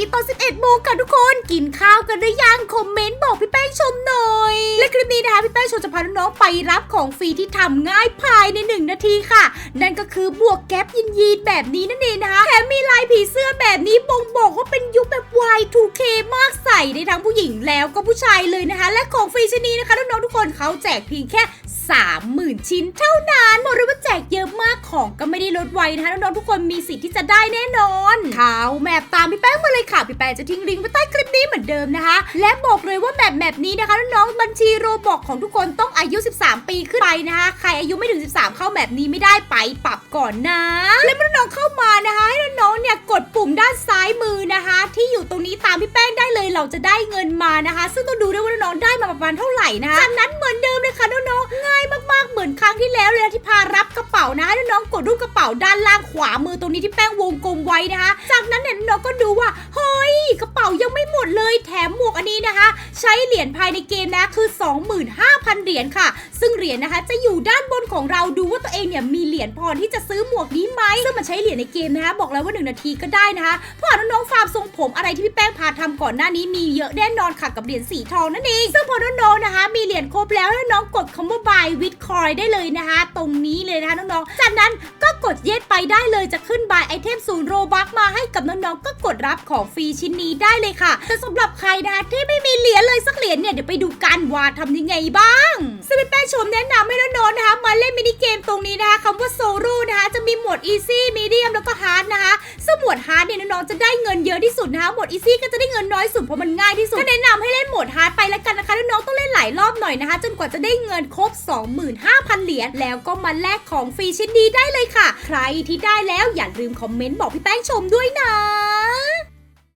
นี้ตอน 11 โมงค่ะทุกคน กินข้าวกันหรือยัง คอมเมนต์บอกพี่แป้งชมหน่อย และคลิปนี้นะคะพี่แป้งชมจะพาน้องๆไปรับของฟรีที่ทำง่ายภายใน 1 นาทีค่ะ นั่นก็คือบวกแก๊ปยินยีนแบบนี้นั่นเองนะคะ แถมมีลายผีเสื้อแบบนี้บ่งบอกว่าเป็นยุคแบบ Y2K มากใส่ได้ทั้งผู้หญิงแล้วก็ผู้ชายเลยนะคะ และของฟรีชนนี้นะคะน้องๆทุกคนเขาแจกเพียงแค่ 30,000 ชิ้นเท่านั้นบอกเลยว่าแจกเยอะมากของก็ไม่ได้ลดไวนะคะน้องๆทุกคนมีสิทธิ์ที่จะได้แน่นอนข่าวแมปตามพี่แป้งมาเลยค่ะพี่แป้งจะทิ้งลิงก์ไว้ใต้คลิปนี้เหมือนเดิมนะคะ และบอกเลยว่าแมปแมปนี้นะคะน้องๆบัญชีโรบอกของทุกคนต้องอายุ 13 ปีขึ้นไปนะคะ ใครอายุไม่ถึง 13 เข้าแมปนี้ไม่ได้ไปปรับก่อนนะ และเมื่อน้องๆเข้ามานะคะ ให้น้องๆเนี่ยกดปุ่มด้านซ้ายมือนะคะที่อยู่ตรงนี้ตามพี่แป้งได้เลยเราจะได้เงินมานะคะ ซึ่งต้องดูด้วยว่าน้องได้มาประมาณเท่าไหร่นะคะจากนั้นเหมือนเดิมเลยค่ะน้องๆง่ายมากๆเหมือนครั้งที่แล้วเลยที่พารับกระเป๋านะน้องกดรูปกระเป๋าด้านล่างขวามือตรงนี้ที่แป้งวงกลมไว้นะคะ จากนั้นเนี่ยน้องก็ดูว่าเฮ้ยกระเป๋ายังไม่ มดเลยแถมหมวกอันนี้นะคะ ใช้เหรียญภายในเกมนะคือ 25,000 เหรียญค่ะ ซึ่งเหรียญนะคะจะอยู่ด้านบนของเราดูว่าตัวเองเนี่ยมีเหรียญพอที่จะซื้อหมวกนี้ไหมซึ่งมันใช้เหรียญในเกมนะคะ บอกแล้วว่า 1 นาทีก็ได้นะคะเพราะน้องๆฟาร์มทรงผมอะไรที่พี่แป้งพาทำก่อนหน้านี้มีเยอะแน่นอนค่ะกับเหรียญสีทองนั่นเองซึ่งพอน้องๆนะคะ มีเหรียญครบแล้วน้องกดคำว่า buy with coin ได้เลยนะคะ ตรงนี้เลยนะคะน้องๆจากนั้นก็กดเย็ดไปได้เลยจะขึ้น buy ไอเทมศูนย์โรบักมาให้กับน้องๆก็กดรับของฟรีชิ้นนี้ได้เลยค่ะแต่สำหรับใครนะที่ไม่มีเหรียญเลยสักเหรียญเนี่ยเดี๋ยวไปดูกันว่าทำยังไงบ้างซึ่งพี่แป้งชมแนะนำให้น้องๆนะคะมาเล่นมินิเกมตรงนี้นะคะคำว่าโซล่นะคะจะมีหมวด easy medium แล้วก็ hard นะคะซึ่งหมวด hard เนี่ยน้องๆจะได้เงินเยอะที่สุดนะคะหมวด easy ก็จะได้เงินน้อยสุดเพราะมันง่ายที่สุดก็แนะนำให้เล่นหมวด hard ไปแล้วกันนะคะน้องๆต้องเล่นหลายรอบหน่อยนะคะ จนกว่าจะได้เงินครบ 25,000 เหรียญแล้วก็มาแลกของฟรีชิ้นนี้ได้เลยค่ะ ใครที่ได้แล้วอย่าลืมคอมเมนต์บอกพี่แป้งชมด้วยนะ